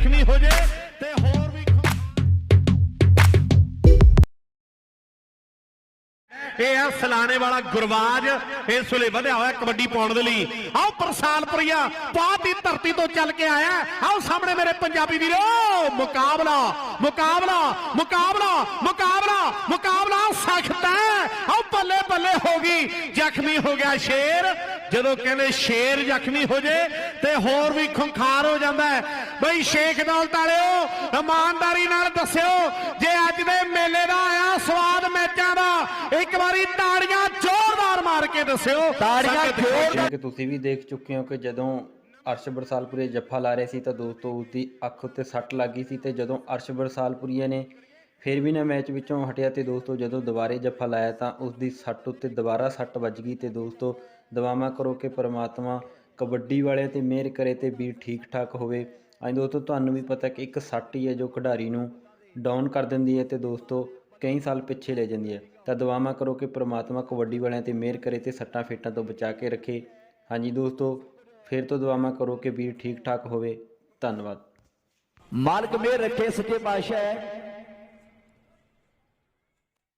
ਜ਼ਖਮੀ ਹੋ ਜੇ ਤੇ ਹੋਰ ਵੀ ਇਹ ਆ ਸਲਾਣੇ ਵਾਲਾ ਗੁਰਵਾਜ ਇਸ ਵੇਲੇ ਵਧਿਆ ਹੋਇਆ ਕਬੱਡੀ ਪਾਉਣ ਦੇ ਲਈ। ਆਓ ਪ੍ਰਸਾਲਪੁਰੀਆ ਬਾਤ ਦੀ ਧਰਤੀ ਤੋਂ ਚੱਲ ਕੇ ਆਇਆ ਆਓ ਸਾਹਮਣੇ ਮੇਰੇ ਪੰਜਾਬੀ ਵੀਰੋ, ਮੁਕਾਬਲਾ ਮੁਕਾਬਲਾ ਮੁਕਾਬਲਾ ਮੁਕਾਬਲਾ ਮੁਕਾਬਲਾ ਸਖਤ ਹੈ। ਆਓ ਬੱਲੇ ਬੱਲੇ ਹੋ ਗਈ, ਜ਼ਖਮੀ ਹੋ ਗਿਆ ਸ਼ੇਰ। ਜਦੋਂ ਕਹਿੰਦੇ ਸ਼ੇਰ ਜ਼ਖਮੀ ਹੋ ਜੇ ਤੇ ਹੋਰ ਵੀ ਖੁੰਖਾਰ ਹੋ ਜਾਂਦਾ ਬਈ ਸ਼ੇਖ ਦੌਲਤ ਵਾਲਿਓ ਇਮਾਨਦਾਰੀ ਨਾਲ ਦੱਸਿਓ ਜੇ ਅੱਜ ਦੇ ਮੇਲੇ ਦਾ ਆਇਆ ਸਵਾਦ ਮੈਚਾਂ ਦਾ ਇੱਕ ਵਾਰੀ ਤਾੜੀਆਂ ਜ਼ੋਰਦਾਰ ਮਾਰ ਕੇ ਦੱਸਿਓ। ਤਾੜੀਆਂ ਜ਼ੋਰਦਾਰ- ਕਿ ਤੁਸੀਂ ਵੀ ਦੇਖ ਚੁੱਕੇ ਹੋ ਕਿ ਜਦੋਂ ਅਰਸ਼ ਬਰਸਾਲਪੁਰੇ ਜੱਫਾ ਲਾ ਰਹੇ ਸੀ ਤਾਂ ਦੋਸਤੋ ਉਸਦੀ ਅੱਖ ਉੱਤੇ ਸੱਟ ਲੱਗ ਸੀ ਤੇ ਜਦੋਂ ਅਰਸ਼ ਬਰਸਾਲਪੁਰੀਏ ਨੇ ਫਿਰ ਵੀ ਨਾ ਮੈਚ ਵਿੱਚੋਂ ਹਟਿਆ ਤੇ ਦੋਸਤੋ ਜਦੋਂ ਦੁਬਾਰੇ ਜੱਫਾ ਲਾਇਆ ਤਾਂ ਉਸਦੀ ਸੱਟ ਉੱਤੇ ਦੁਬਾਰਾ ਸੱਟ ਵੱਜ ਗਈ ਤੇ ਦੋਸਤੋ ਦੁਆਵਾਂ ਕਰੋ ਕਿ ਪਰਮਾਤਮਾ ਕਬੱਡੀ ਵਾਲਿਆਂ ਤੇ ਮਿਹਰ ਕਰੇ ਤੇ ਵੀਰ ਠੀਕ ਠਾਕ ਹੋਵੇ। ਅੱਜ ਦੋਸਤੋ, ਤੁਹਾਨੂੰ ਵੀ ਪਤਾ ਕਿ ਇੱਕ ਸੱਟ ਹੀ ਹੈ ਜੋ ਖਿਡਾਰੀ ਨੂੰ ਡਾਊਨ ਕਰ ਦਿੰਦੀ ਹੈ ਤੇ ਦੋਸਤੋ ਕਈ ਸਾਲ ਪਿੱਛੇ ਲੈ ਜਾਂਦੀ ਹੈ। ਤਾਂ ਦੁਆਵਾਂ ਕਰੋ ਕਿ ਪ੍ਰਮਾਤਮਾ ਕਬੱਡੀ ਵਾਲਿਆਂ ਤੇ ਮਿਹਰ ਕਰੇ ਤੇ ਸੱਟਾਂ ਫੇਟਾਂ ਤੋਂ ਬਚਾ ਕੇ ਰੱਖੇ। ਹਾਂਜੀ ਦੋਸਤੋ, ਫਿਰ ਤੋਂ ਦੁਆਵਾਂ ਕਰੋ ਕਿ ਵੀਰ ਠੀਕ ਠਾਕ ਹੋਵੇ। ਧੰਨਵਾਦ। ਮਾਲਕ ਮੇਰ ਰੱਖੇ, ਸੱਚੇ ਪਾਤਸ਼ਾਹ